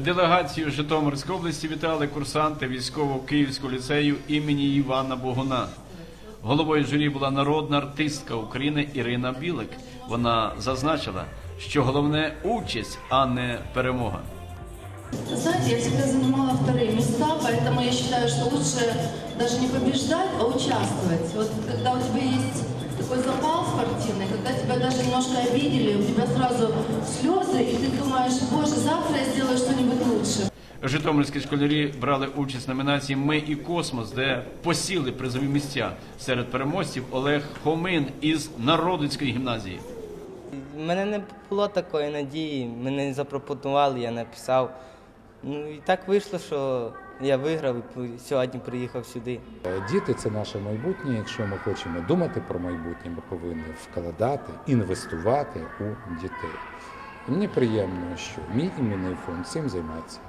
Делегацію Житомирської області вітали курсанти військового Київського ліцею імені Івана Богуна. Головою журі була народна артистка України Ірина Білик. Вона зазначила, що головне участь, а не перемога. Знаете, я всегда занимала вторые места, поэтому я считаю, что лучше даже не побеждать, а участвовать. Вот когда у тебя есть такой запал спортивный, когда тебя даже немножко обидели, у тебя сразу слезы, и ты думаешь, боже, Житомирські школярі брали участь в номінації Ми і космос, де посіли призові місця серед переможців Олег Хомин із Народицької гімназії. У мене не було такої надії, мене запропонували, я написав. Ну і так вийшло, що я виграв і сьогодні приїхав сюди. Діти це наше майбутнє. Якщо ми хочемо думати про майбутнє, ми повинні вкладати, інвестувати у дітей. І мені приємно, що мій іменний фонд цим займається.